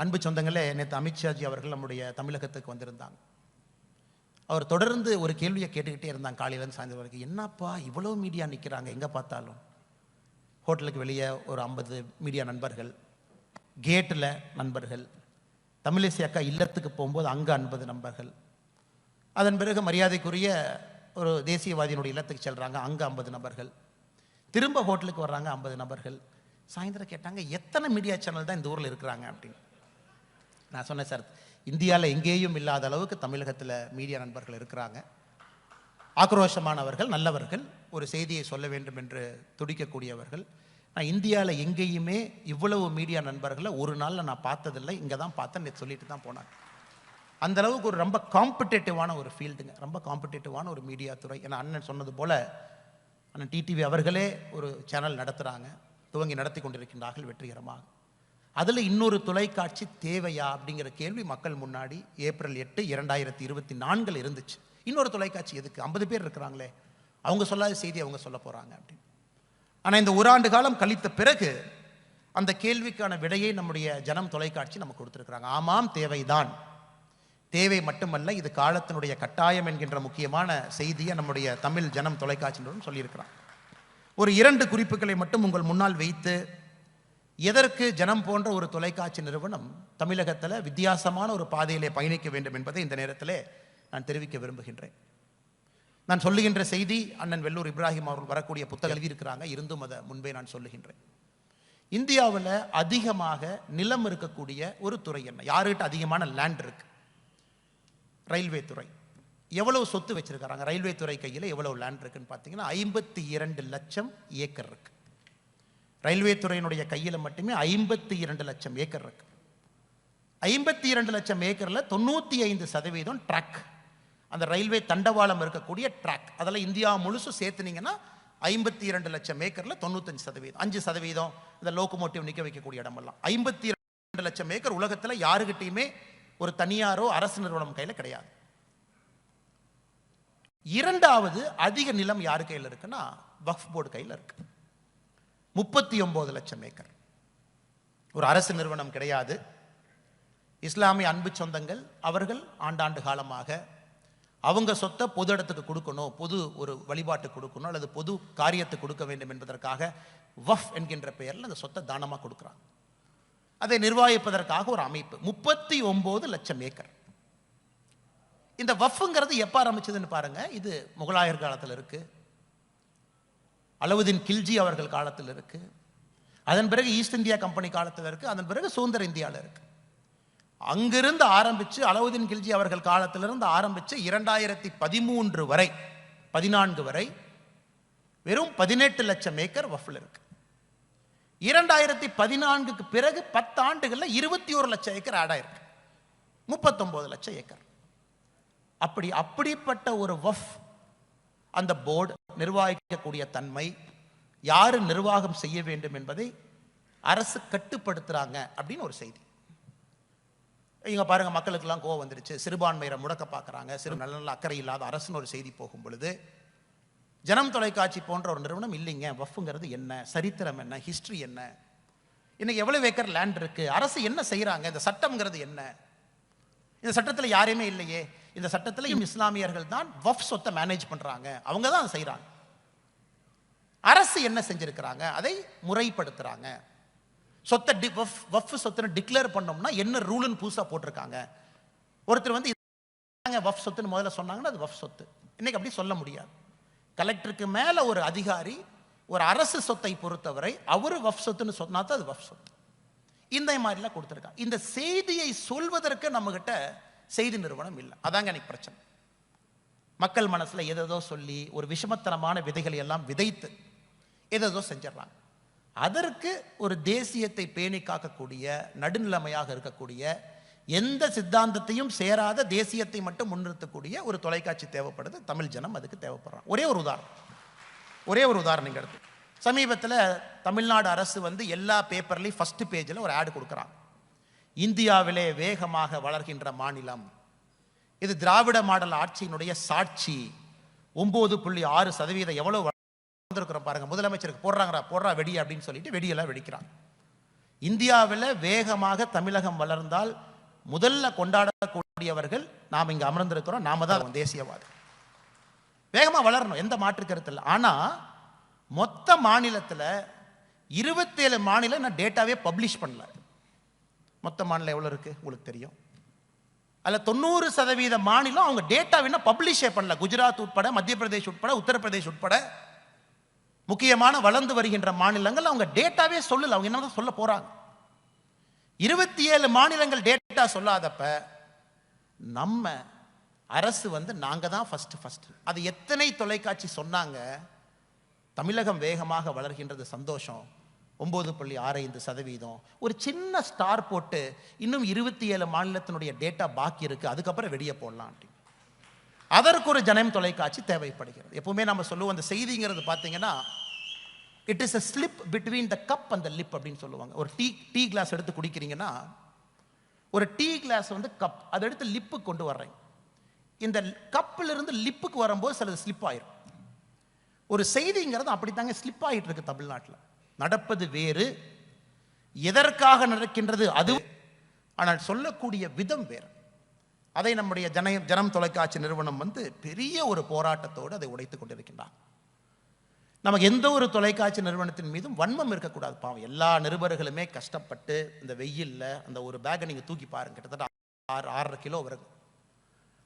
அன்பு சொந்தங்களே நேற்று அமித்ஷாஜி அவர்கள் நம்முடைய தமிழகத்துக்கு வந்திருந்தாங்க. அவர் தொடர்ந்து ஒரு கேள்வியை கேட்டுக்கிட்டே இருந்தாங்க காலையிலேருந்து சாயந்தரம் வரைக்கும். என்னப்பா இவ்வளோ மீடியா நிற்கிறாங்க எங்கே பார்த்தாலும்? ஹோட்டலுக்கு வெளியே ஒரு ஐம்பது மீடியா நண்பர்கள் கேட்டில் நண்பர்கள் தமிழிசை அக்கா இல்லத்துக்கு போகும்போது அங்கே ஐம்பது நண்பர்கள். அதன் பிறகு மரியாதைக்குரிய ஒரு தேசியவாதியினுடைய இல்லத்துக்கு செல்கிறாங்க அங்கே ஐம்பது நபர்கள். திரும்ப ஹோட்டலுக்கு வர்றாங்க ஐம்பது நபர்கள். சாயந்தரம் கேட்டாங்க எத்தனை மீடியா சேனல் தான் இந்த ஊரில் இருக்கிறாங்க? அப்படின்னு. நான் சொன்னேன் சார் இந்தியாவில் எங்கேயும் இல்லாத அளவுக்கு தமிழகத்தில் மீடியா நண்பர்கள் இருக்கிறாங்க. ஆக்ரோஷமானவர்கள் நல்லவர்கள் ஒரு செய்தியை சொல்ல வேண்டும் என்று துடிக்கக்கூடியவர்கள். நான் இந்தியாவில் எங்கேயுமே இவ்வளவு மீடியா நண்பர்களை ஒரு நாளில் நான் பார்த்ததில்லை இங்கே தான் பார்த்தேன் சொல்லிட்டு தான் போனாங்க. அந்த அளவுக்கு ஒரு ரொம்ப காம்படேட்டிவான ஒரு ஃபீல்டுங்க ரொம்ப காம்படேட்டிவான ஒரு மீடியா துறை. ஏன்னா அண்ணன் சொன்னது போல அண்ணன் டிடிவி அவர்களே ஒரு சேனல் நடத்துகிறாங்க துவங்கி நடத்தி கொண்டிருக்கின்றார்கள் வெற்றிகரமாக. அதில் இன்னொரு தொலைக்காட்சி தேவையா அப்படிங்கிற கேள்வி மக்கள் முன்னாடி ஏப்ரல் எட்டு இரண்டாயிரத்தி இருபத்தி நான்கில் இருந்துச்சு. இன்னொரு தொலைக்காட்சி எதுக்கு? ஐம்பது பேர் இருக்கிறாங்களே. அவங்க சொல்லாத செய்தி அவங்க சொல்ல போகிறாங்க அப்படின்னு. ஆனால் இந்த ஒரு ஆண்டு காலம் கழித்த பிறகு அந்த கேள்விக்கான விடையை நம்முடைய ஜனம் தொலைக்காட்சி நமக்கு கொடுத்துருக்குறாங்க. ஆமாம் தேவைதான். தேவை மட்டுமல்ல இது காலத்தினுடைய கட்டாயம் என்கின்ற முக்கியமான செய்தியை நம்முடைய தமிழ் ஜனம் தொலைக்காட்சியினரும் சொல்லியிருக்கிறாங்க. ஒரு இரண்டு குறிப்புகளை மட்டும் உங்கள் முன்னால் வைத்து எதற்கு ஜனம் போன்ற ஒரு தொலைக்காட்சி நிறுவனம் தமிழகத்தில் வித்தியாசமான ஒரு பாதையிலே பயணிக்க வேண்டும் என்பதை இந்த நேரத்தில் நான் தெரிவிக்க விரும்புகின்றேன். நான் சொல்லுகின்ற செய்தி அண்ணன் வெள்ளூர் இப்ராஹிம் அவர்கள் வரக்கூடிய புத்தகம் எழுதியிருக்கிறாங்க. இருந்தும் அதை முன்பே நான் சொல்லுகின்றேன். இந்தியாவில் அதிகமாக நிலம் இருக்கக்கூடிய ஒரு துறை என்ன? யாருக்கிட்ட அதிகமான லேண்ட் இருக்கு? ரயில்வே துறை. எவ்வளவு சொத்து வச்சிருக்கிறாங்க? ரயில்வே துறை கையில் எவ்வளவு லேண்ட் இருக்குன்னு பார்த்தீங்கன்னா ஐம்பத்தி இரண்டு லட்சம் ஏக்கர் இருக்குது ரயில்வே துறையினுடைய கையில் மட்டுமே ஐம்பத்தி இரண்டு லட்சம் ஏக்கர் இருக்கு. ஐம்பத்தி இரண்டு லட்சம் ஏக்கரில் தொண்ணூற்றி ஐந்து சதவீதம் ட்ராக். அந்த ரயில்வே தண்டவாளம் இருக்கக்கூடிய ட்ராக். அதெல்லாம் இந்தியா முழுசும் சேர்த்துனீங்கன்னா ஐம்பத்தி இரண்டு லட்சம் ஏக்கரில் தொண்ணூத்தஞ்சு சதவீதம் அஞ்சு சதவீதம் இந்த லோக்கோமோட்டிவ் நிற்க வைக்கக்கூடிய இடமெல்லாம். ஐம்பத்தி இரண்டு லட்சம் ஏக்கர் உலகத்தில் யாருக்கிட்டையுமே ஒரு தனியாரோ அரசு நிறுவனம் கையில் கிடையாது. இரண்டாவது அதிக நிலம் யார் கையில் இருக்குன்னா வக்ஃப் போர்டு கையில் இருக்குது முப்பத்தி ஒம்பது லட்சம் ஏக்கர். ஒரு அரசு நிறுவனம் கிடையாது. இஸ்லாமிய அன்பு சொந்தங்கள் அவர்கள் ஆண்டாண்டு காலமாக அவங்க சொத்தை பொது இடத்துக்கு கொடுக்கணும் பொது ஒரு வழிபாட்டு கொடுக்கணும் அல்லது பொது காரியத்துக்கு கொடுக்க வேண்டும் என்பதற்காக வஃப் என்கின்ற பெயரில் அந்த சொத்தை தானமாக கொடுக்குறாங்க. அதை நிர்வகிப்பதற்காக ஒரு அமைப்பு. முப்பத்தி ஒம்பது லட்சம் ஏக்கர். இந்த வஃப்ங்கிறது எப்போ ஆரம்பிச்சதுன்னு பாருங்கள் இது முகலாயர் காலத்தில் இருக்குது அலவுதீன் கில்ஜி அவர்கள் காலத்தில் இருக்கு. அதன் பிறகு ஈஸ்ட் இந்தியா கம்பெனி காலத்தில் இருக்கு. அதன் பிறகு சுதந்திர இந்தியாவில் இருக்கு. அங்கிருந்து ஆரம்பிச்சு அலவுதீன் கில்ஜி அவர்கள் காலத்திலிருந்து ஆரம்பித்து இரண்டாயிரத்தி பதிமூன்று வரை பதினான்கு வரை வெறும் பதினெட்டு லட்சம் ஏக்கர் வஃபில் இருக்கு. இரண்டாயிரத்தி பதினான்குக்கு பிறகு பத்து ஆண்டுகளில் இருபத்தி ஒரு லட்சம் ஏக்கர் ஆடாயிருக்கு முப்பத்தொம்போது லட்சம் ஏக்கர். அப்படி அப்படிப்பட்ட ஒரு வஃப் அந்த போர்டு நிர்வாகிக்கக்கூடிய தன்மை யார் நிர்வாகம் செய்ய வேண்டும் என்பதை அரசு கட்டுப்படுத்துகிறாங்க அப்படின்னு ஒரு செய்தி. இங்கே பாருங்க மக்களுக்கெல்லாம் கோவம் வந்துருச்சு. சிறுபான்மையரை முடக்க பார்க்குறாங்க சிறு நல்ல நல்ல அக்கறை இல்லாத அரசுன்னு ஒரு செய்தி போகும் பொழுது ஜனம் தொலைக்காட்சி போன்ற ஒரு நிறுவனம் இல்லைங்க. வஃப்ங்கிறது என்ன? சரித்திரம் என்ன? ஹிஸ்ட்ரி என்ன? இன்னைக்கு எவ்வளவு ஏக்கர் லேண்ட் இருக்குது அரசு என்ன செய்கிறாங்க இந்த சட்டம்ங்கிறது என்ன? இந்த சட்டத்தில் யாரையுமே இல்லையே. இந்த சட்டத்திலையும் இஸ்லாமியர்கள் தான் வஃப் சொத்தை மேனேஜ் பண்ணுறாங்க அவங்க தான் அதை செய்கிறாங்க அரசு என்ன செஞ்சிருக்கிறாங்க? அதை முறைப்படுத்துறாங்க. சொத்தை டி வஃப் வஃப் சொத்துன்னு டிக்ளேர் பண்ணோம்னா என்ன ரூல்னு புதுசாக போட்டிருக்காங்க. ஒருத்தர் வந்து வஃப் சொத்துன்னு முதல்ல சொன்னாங்கன்னா அது வஃப் சொத்து. இன்னைக்கு அப்படி சொல்ல முடியாது. கலெக்டருக்கு மேலே ஒரு அதிகாரி ஒரு அரசு சொத்தை பொறுத்தவரை அவர் வஃப் சொத்துன்னு சொன்னா தான் அது வஃப் சொத்து. இந்த மாதிரிலாம் கொடுத்துருக்காங்க. இந்த செய்தியை சொல்வதற்கு நம்மகிட்ட செய்தி நிறுவனம் இல்லை. அதாங்க எனக்கு பிரச்சனை. மக்கள் மனசில் எதோ சொல்லி ஒரு விஷமத்தனமான விதைகளை எல்லாம் விதைத்து எதோ செஞ்சிடறாங்க. அதற்கு ஒரு தேசியத்தை பேணி காக்கக்கூடிய நடுநிலைமையாக இருக்கக்கூடிய எந்த சித்தாந்தத்தையும் சேராத தேசியத்தை மட்டும் முன்னிறுத்தக்கூடிய ஒரு தொலைக்காட்சி தேவைப்படுது. தமிழ் ஜனம் அதுக்கு தேவைப்படுறாங்க. ஒரே ஒரு உதாரணம். ஒரே ஒரு உதாரணம் எடுத்து. சமீபத்தில் தமிழ்நாடு அரசு வந்து எல்லா பேப்பர்லேயும் ஃபஸ்ட்டு பேஜில் ஒரு ஆடு கொடுக்குறாங்க. இந்தியாவிலே வேகமாக வளர்கின்ற மாநிலம். இது திராவிட மாடல் ஆட்சியினுடைய சாட்சி. ஒன்பது புள்ளி ஆறு சதவீதம் எவ்வளோ வளர்ந்துருக்கிறோம் பாருங்க. முதலமைச்சருக்கு போடுறாங்கடா போடுறா வெடி அப்படின்னு சொல்லிட்டு வெடியெல்லாம் வெடிக்கிறாங்க இந்தியாவில் வேகமாக தமிழகம் வளர்ந்தால் முதல்ல கொண்டாடக்கூடியவர்கள் நாம் இங்கே அமர்ந்திருக்கிறோம். நாம தான் தேசியவாதி. வேகமாக வளரணும் எந்த மாற்று கருத்து இல்லை. ஆனால் மொத்த மாநிலத்தில் இருபத்தேழு மாநிலம் நான் டேட்டாவே பப்ளிஷ் பண்ணல. மொத்த மாநிலம் எவ்வளோ இருக்குது உங்களுக்கு தெரியும். அதில் தொண்ணூறு சதவீத மாநிலம் அவங்க டேட்டா வேணால் பப்ளிஷே பண்ணல. குஜராத் உட்பட மத்திய பிரதேஷ் உட்பட உத்தரப்பிரதேஷ் உட்பட. முக்கியமான வளர்ந்து வருகின்ற மாநிலங்கள் அவங்க டேட்டாவே சொல்லலை. அவங்க என்னதான் சொல்ல போகிறாங்க இருபத்தி ஏழு மாநிலங்கள் டேட்டா சொல்லாதப்ப நம்ம அரசு வந்து நாங்கள் தான் ஃபஸ்ட்டு ஃபஸ்ட்டு அது எத்தனை தொலைக்காட்சி சொன்னாங்க? தமிழகம் வேகமாக வளர்கின்றது சந்தோஷம். ஒம்பது புள்ளி ஆறு ஐந்து சதவீதம். ஒரு சின்ன ஸ்டார் போட்டு இன்னும் இருபத்தி ஏழு மாநிலத்தினுடைய டேட்டா பாக்கி இருக்குது அதுக்கப்புறம் வெளியே போடலாம் அப்படின்னு அதற்கு ஒரு ஜனம் தொலைக்காட்சி தேவைப்படுகிறது. எப்பவுமே நம்ம சொல்லுவோம் அந்த செய்திங்கிறது பார்த்தீங்கன்னா it is a slip between the cup அந்த லிப் அப்படின்னு சொல்லுவாங்க. ஒரு டீ டீ கிளாஸ் எடுத்து குடிக்கிறீங்கன்னா ஒரு டீ கிளாஸ் வந்து கப் அதை எடுத்து லிப்புக்கு கொண்டு வர்றேன். இந்த கப்பிலிருந்து லிப்புக்கு வரும்போது சிலது ஸ்லிப் ஆயிரும். ஒரு செய்திங்கிறது அப்படித்தாங்க ஸ்லிப் ஆகிட்டு இருக்கு தமிழ்நாட்டில். நடப்பது வேறு எதற்காக நடக்கின்றது அது ஆனால் சொல்லக்கூடிய விதம் வேறு. அதை நம்முடைய ஜன ஜனம் தொலைக்காட்சி நிறுவனம் வந்து பெரிய ஒரு போராட்டத்தோடு அதை உடைத்து கொண்டிருக்கின்றான். நமக்கு எந்த ஒரு தொலைக்காட்சி நிறுவனத்தின் மீதும் வன்மம் இருக்கக்கூடாது. பாவம் எல்லா நிருபர்களுமே கஷ்டப்பட்டு இந்த வெயில்ல அந்த ஒரு பேக்கை நீங்கள் தூக்கி பாருங்க. கிட்டத்தட்ட ஆறு ஆறரை கிலோ வரும்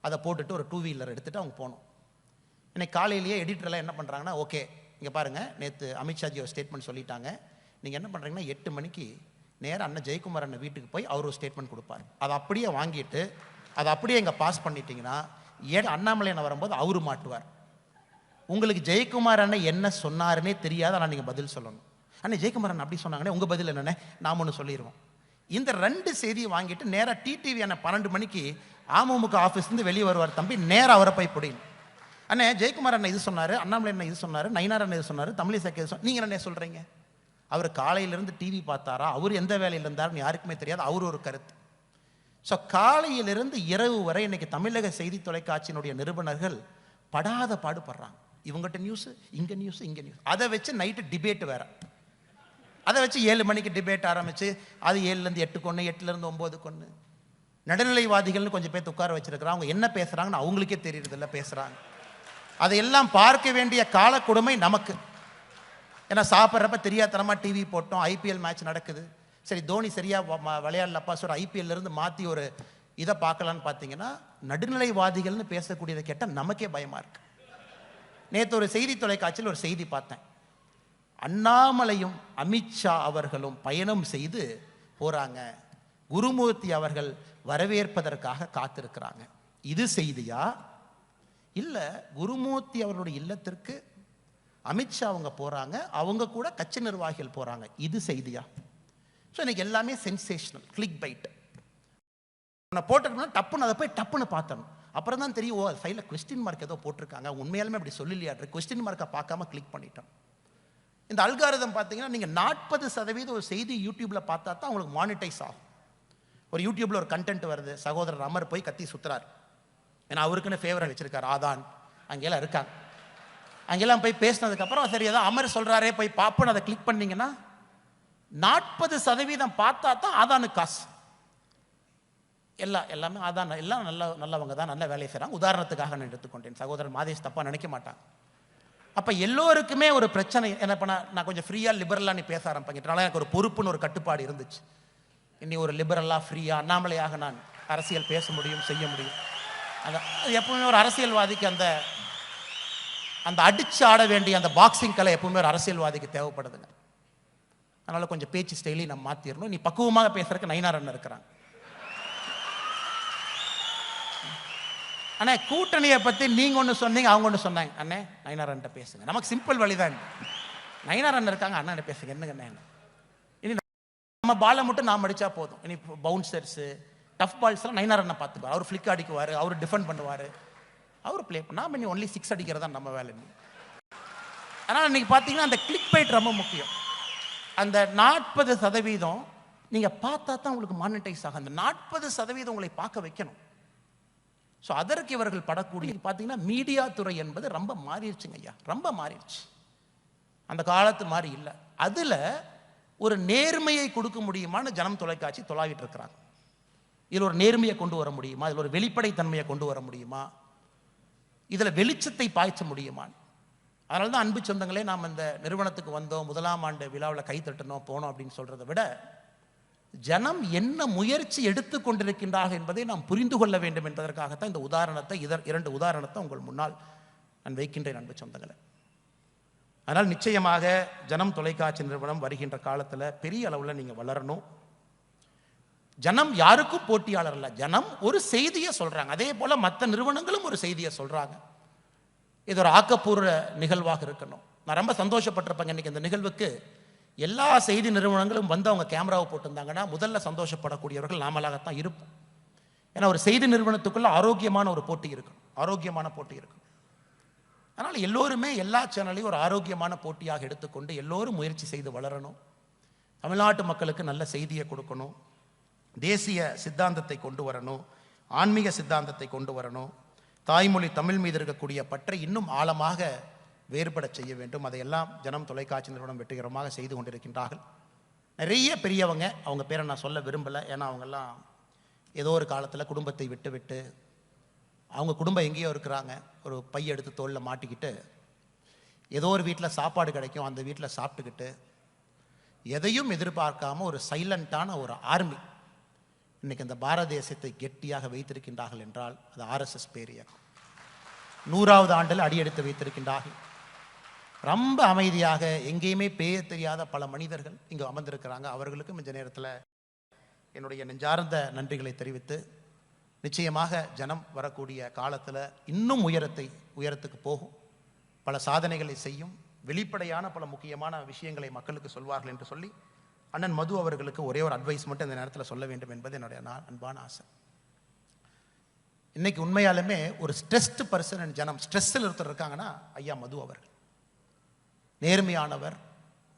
அதை போட்டுட்டு ஒரு டூ வீலர் எடுத்துகிட்டு அவங்க போகணும். இன்னைக்கு காலையிலேயே எடிட்டர்லாம் என்ன பண்ணுறாங்கன்னா ஓகே இங்கே பாருங்கள் நேற்று அமித்ஷாஜி ஒரு ஸ்டேட்மெண்ட் சொல்லிட்டாங்க. நீங்கள் என்ன பண்ணுறீங்கன்னா எட்டு மணிக்கு நேராக அண்ணன் ஜெயக்குமார் அண்ணன் வீட்டுக்கு போய் அவர் ஒரு ஸ்டேட்மெண்ட் கொடுப்பார். அதை அப்படியே வாங்கிட்டு அதை அப்படியே இங்கே பாஸ் பண்ணிட்டீங்கன்னா ஏன் அண்ணாமலையனை வரும்போது அவரு மாட்டுவார். உங்களுக்கு ஜெயக்குமார் அண்ணன் என்ன சொன்னாருன்னே தெரியாது ஆனால் நீங்கள் பதில் சொல்லணும். அண்ணே ஜெயக்குமார் அண்ணன் அப்படி சொன்னாங்கன்னே உங்கள் பதில் என்னென்ன நாம் ஒன்று சொல்லிடுவோம் இந்த ரெண்டு செய்தியை வாங்கிட்டு நேராக டிடிவி அண்ணன் பன்னெண்டு மணிக்கு அமமுக ஆஃபீஸ்லேருந்து வெளியே வருவார் தம்பி நேராக அவரை போய் பிடிங்க. அண்ணே ஜெயக்குமார் அண்ணன் இது சொன்னார் அண்ணாமலை அண்ணன் இது சொன்னார் நயினார் அண்ணன் இது சொன்னார் தமிழிசை இது சொன்னார். நீங்கள் என்ன சொல்கிறீங்க அவர் காலையிலேருந்து டிவி பார்த்தாரா? அவர் எந்த வேலையில் இருந்தார்னு யாருக்குமே தெரியாது. அவர் ஒரு கருத்து. ஸோ காலையிலிருந்து இரவு வரை இன்னைக்கு தமிழக செய்தி தொலைக்காட்சியினுடைய நிறுவனர்கள் படாத பாடுபடுறாங்க. இவங்ககிட்ட நியூஸ் இங்கே நியூஸ் இங்கே நியூஸ் அதை வச்சு நைட்டு டிபேட் வேற. அதை வச்சு ஏழு மணிக்கு டிபேட் ஆரம்பித்து அது ஏழுலேருந்து எட்டு கொன்று எட்டுலேருந்து ஒம்பது கொன்று நடுநிலைவாதிகள்னு கொஞ்சம் பேர் உட்கார வச்சிருக்கிறாங்க. அவங்க என்ன பேசுகிறாங்கன்னு அவங்களுக்கே தெரியறதில்ல பேசுகிறாங்க அதையெல்லாம் பார்க்க வேண்டிய கால கொடுமை நமக்கு. ஏன்னா சாப்பிட்றப்ப தெரியாதனமாக டிவி போட்டோம் ஐபிஎல் மேட்ச் நடக்குது. சரி தோனி சரியாக ம- விளையாடலப்பா சொல்கிற ஐபிஎல்லேருந்து மாற்றி ஒரு இதை பார்க்கலான்னு பார்த்தீங்கன்னா நடுநிலைவாதிகள்னு பேசக்கூடியதை கேட்டால் நமக்கே பயமாக இருக்குது நேற்று ஒரு செய்தி தொலைக்காட்சியில் ஒரு செய்தி பார்த்தேன். அண்ணாமலையும் அமித்ஷா அவர்களும் பயணம் செய்து போகிறாங்க குருமூர்த்தி அவர்கள் வரவேற்பதற்காக காத்திருக்கிறாங்க. இது செய்தியா? இல்லை குருமூர்த்தி அவர்களுடைய இல்லத்திற்கு அமித்ஷா அவங்க போகிறாங்க அவங்க கூட கட்சி நிர்வாகிகள் போகிறாங்க இது செய்தியா? ஸோ எனக்கு எல்லாமே சென்சேஷனல் கிளிக் பைட் நான் போட்டிருக்கோம்னா டப்புன்னு அதை போய் டப்புன்னு பார்த்தணும். அப்புறம் தான் தெரியும் ஓ சைடில் கொஸ்டின் மார்க் ஏதோ போட்டிருக்காங்க. உண்மையாலுமே அப்படி சொல்லலையாட்ரு கொஸ்டின் மார்க்கை பார்க்காம கிளிக் பண்ணிட்டோம். இந்த அல்காரிதம் பார்த்தீங்கன்னா நீங்கள் நாற்பது சதவீதம் ஒரு செய்தி யூடியூப்பில் பார்த்தா தான் உங்களுக்கு மானிட்டைஸ் ஆகும். ஒரு யூடியூப்பில் ஒரு கண்டென்ட் வருது சகோதரர் அமர் போய் கத்தி சுற்றுறாரு ஏன்னா அவருக்குன்னு ஃபேவரட் வச்சிருக்காரு ஆதான் அங்கெல்லாம் இருக்காங்க. அங்கெல்லாம் போய் பேசினதுக்கப்புறம் சரி ஏதோ அமர் சொல்கிறாரே போய் பார்ப்போன்னு அதை கிளிக் பண்ணிங்கன்னா நாற்பது சதவீதம் பார்த்தா தான் ஆதானு காசு. எல்லாம் எல்லாமே அதான் எல்லாம் நல்ல நல்லவங்க தான் நல்ல வேலையை செய்கிறாங்க உதாரணத்துக்காக நான் எடுத்துக்கொண்டேன். சகோதரர் மாதேஷ் தப்பாக நினைக்க மாட்டாங்க. அப்போ எல்லோருக்குமே ஒரு பிரச்சனை என்ன பண்ண நான் கொஞ்சம் ஃப்ரீயாக லிபரலாக நீ பேச ஆரம்பிக்கிறனால எனக்கு ஒரு பொறுப்புன்னு ஒரு கட்டுப்பாடு இருந்துச்சு. இனி ஒரு லிபரலாக ஃப்ரீயாக அண்ணாமலையாக நான் அரசியல் பேச முடியும் செய்ய முடியும். அதான் அது எப்பவுமே ஒரு அரசியல்வாதிக்கு அந்த அந்த அடிச்சு ஆட வேண்டிய அந்த பாக்ஸிங் கலை எப்பவுமே ஒரு அரசியல்வாதிக்கு தேவைப்படுதுங்க. அதனால கொஞ்சம் பேச்சு ஸ்டைலையும் நம்ம மாற்றிடணும் நீ பக்குவமாக பேசுறதுக்கு நயினார் அண்ணன் இருக்கிறாங்க. அண்ணே கூட்டணியை பற்றி நீங்கள் ஒன்று சொன்னீங்க அவங்க ஒன்று சொன்னாங்க. அண்ணே நயினார் அண்ணன் பேசுங்க. நமக்கு சிம்பிள் வழி தான் நயினார் அண்ணன் இருக்காங்க அண்ணன் பேசுங்க. என்னங்க அண்ணே? இனி நம்ம பாலை மட்டும் நாம் அடிச்சா போதும். இனி பவுன்சர்ஸு டஃப் பால்ஸ்லாம் நைனார் அண்ணன் பார்த்துப்பார். அவர் ஃப்ளிக் அடிக்குவார் அவர் டிஃபெண்ட் பண்ணுவார். அவர் ப்ளே பண்ணா இனி ஒன்லி சிக்ஸ் அடிக்கிறதா நம்ம வேலை ஆனால் இன்னைக்கு பார்த்தீங்கன்னா அந்த கிளிக் பைட் ரொம்ப முக்கியம். அந்த நாற்பது சதவீதம் நீங்கள் பார்த்தா தான் உங்களுக்கு மானிட்டைஸ் ஆகும். அந்த நாற்பது சதவீதம் உங்களை பார்க்க வைக்கணும். ஸோ அதற்கு இவர்கள் படக்கூடிய பார்த்தீங்கன்னா மீடியா துறை என்பது ரொம்ப மாறிடுச்சுங்க ஐயா. ரொம்ப மாறிடுச்சு. அந்த காலத்து மாதிரி இல்லை. அதில் ஒரு நேர்மையை கொடுக்க முடியுமான்னு ஜனம் தொலைக்காட்சி தொலாவிட்டு இருக்கிறாங்க. இதில் ஒரு நேர்மையை கொண்டு வர முடியுமா? இதில் ஒரு வெளிப்படைத்தன்மையை கொண்டு வர முடியுமா? இதில் வெளிச்சத்தை பாய்ச்ச முடியுமா? அதனால தான் அன்பு சொந்தங்களே நாம் இந்த நிறுவனத்துக்கு வந்தோம் முதலாம் ஆண்டு விழாவில் கை தட்டணும் போனோம் அப்படின்னு சொல்கிறத விட ஜனம் என்ன முயற்சி எடுத்து கொண்டிருக்கின்றார்கள் என்பதை நாம் புரிந்து கொள்ள வேண்டும் என்பதற்காகத்தான் இந்த உதாரணத்தை இதர் இரண்டு உதாரணத்தை உங்கள் முன்னால் நான் வைக்கின்றேன் அன்பு சொந்தங்களை. அதனால் நிச்சயமாக ஜனம் தொலைக்காட்சி நிறுவனம் வருகின்ற காலத்தில் பெரிய அளவில் நீங்கள் வளரணும். ஜனம் யாருக்கும் போட்டியாளர் இல்லை ஜனம் ஒரு செய்தியை சொல்கிறாங்க அதே போல் மற்ற நிறுவனங்களும் ஒரு செய்தியை சொல்கிறாங்க இது ஒரு ஆக்கப்பூர்வ நிகழ்வாக இருக்கணும். நான் ரொம்ப சந்தோஷப்பட்டிருப்பேங்க இன்னைக்கு இந்த நிகழ்வுக்கு. எல்லா செய்தி நிறுவனங்களும் வந்து அவங்க கேமராவை போட்டிருந்தாங்கன்னா முதல்ல சந்தோஷப்படக்கூடியவர்கள் நாமளாகத்தான் இருப்போம். ஏன்னா ஒரு செய்தி நிறுவனத்துக்குள்ள ஆரோக்கியமான ஒரு போட்டி இருக்கும் ஆரோக்கியமான போட்டி இருக்கும் அதனால் எல்லோருமே எல்லா சேனலையும் ஒரு ஆரோக்கியமான போட்டியாக எடுத்துக்கொண்டு எல்லோரும் முயற்சி செய்து வளரணும். தமிழ்நாட்டு மக்களுக்கு நல்ல செய்தியை கொடுக்கணும். தேசிய சித்தாந்தத்தை கொண்டு வரணும் ஆன்மீக சித்தாந்தத்தை கொண்டு வரணும் தாய்மொழி தமிழ் மீது இருக்கக்கூடிய பற்றை இன்னும் ஆழமாக வேறுபட செய்ய வேண்டும். அதையெல்லாம் ஜனம் தொலைக்காட்சி நிறுவனம் வெற்றிகரமாக செய்து கொண்டிருக்கின்றார்கள். நிறைய பெரியவங்க அவங்க பேரை நான் சொல்ல விரும்பலை. ஏன்னா அவங்கெல்லாம் ஏதோ ஒரு காலத்தில் குடும்பத்தை விட்டு விட்டு அவங்க குடும்பம் எங்கேயோ இருக்கிறாங்க. ஒரு பைய எடுத்து தோளில் மாட்டிக்கிட்டு ஏதோ ஒரு வீட்டில் சாப்பாடு கிடைக்கும். அந்த வீட்டில் சாப்பிட்டுக்கிட்டு எதையும் எதிர்பார்க்காம ஒரு சைலண்டான ஒரு ஆர்மி இன்னைக்கு இந்த பாரத தேசத்தை கெட்டியாக வைத்திருக்கின்றார்கள் என்றால் அது ஆர்எஸ்எஸ் பேரியர் நூறாவது ஆண்டில் அடியெடுத்து வைத்திருக்கின்றார்கள். ரொம்ப அமைதியாக எங்கேயுமே பேய தெரியாத பல மனிதர்கள் இங்கே அமர்ந்திருக்கிறாங்க. அவர்களுக்கும் இந்த நேரத்தில் என்னுடைய நெஞ்சார்ந்த நன்றிகளை தெரிவித்து நிச்சயமாக ஜனம் வரக்கூடிய காலத்தில் இன்னும் உயரத்தை உயரத்துக்கு போகும். பல சாதனைகளை செய்யும். வெளிப்படையான பல முக்கியமான விஷயங்களை மக்களுக்கு சொல்வார்கள் என்று சொல்லி அண்ணன் மது அவர்களுக்கு ஒரே ஒரு அட்வைஸ் மட்டும் இந்த நேரத்தில் சொல்ல வேண்டும் என்பது என்னுடைய நான் அன்பான ஆசை. இன்னைக்கு உண்மையாலுமே ஒரு ஸ்ட்ரெஸ்ட் பர்சன் ஜனம் ஸ்ட்ரெஸ்ஸில் ஒருத்தர் இருக்காங்கன்னா ஐயா மது அவர்கள். நேர்மையானவர்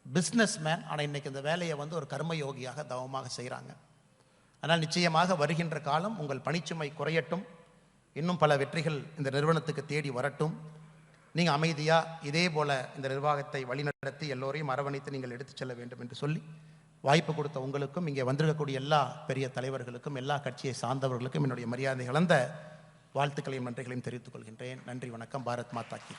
பிஸ்னஸ் மேன் ஆனால் இன்னைக்கு இந்த வேலையை வந்து ஒரு கர்மயோகியாக தவமாக செய்கிறாங்க ஆனால் நிச்சயமாக வருகின்ற காலம் உங்கள் பணிச்சுமை குறையட்டும். இன்னும் பல வெற்றிகள் இந்த நிறுவனத்துக்கு தேடி வரட்டும். நீங்கள் அமைதியாக இதே போல இந்த நிர்வாகத்தை வழிநடத்தி எல்லோரையும் அரவணைத்து நீங்கள் எடுத்துச் செல்ல வேண்டும் என்று சொல்லி வாய்ப்பு கொடுத்த உங்களுக்கும் இங்கே வந்திருக்கக்கூடிய எல்லா பெரிய தலைவர்களுக்கும் எல்லா கட்சியை சார்ந்தவர்களுக்கும் என்னுடைய மரியாதை கலந்த வாழ்த்துக்களையும் நன்றிகளையும் தெரிவித்துக் கொள்கின்றேன். நன்றி வணக்கம். பாரத் மாதா கி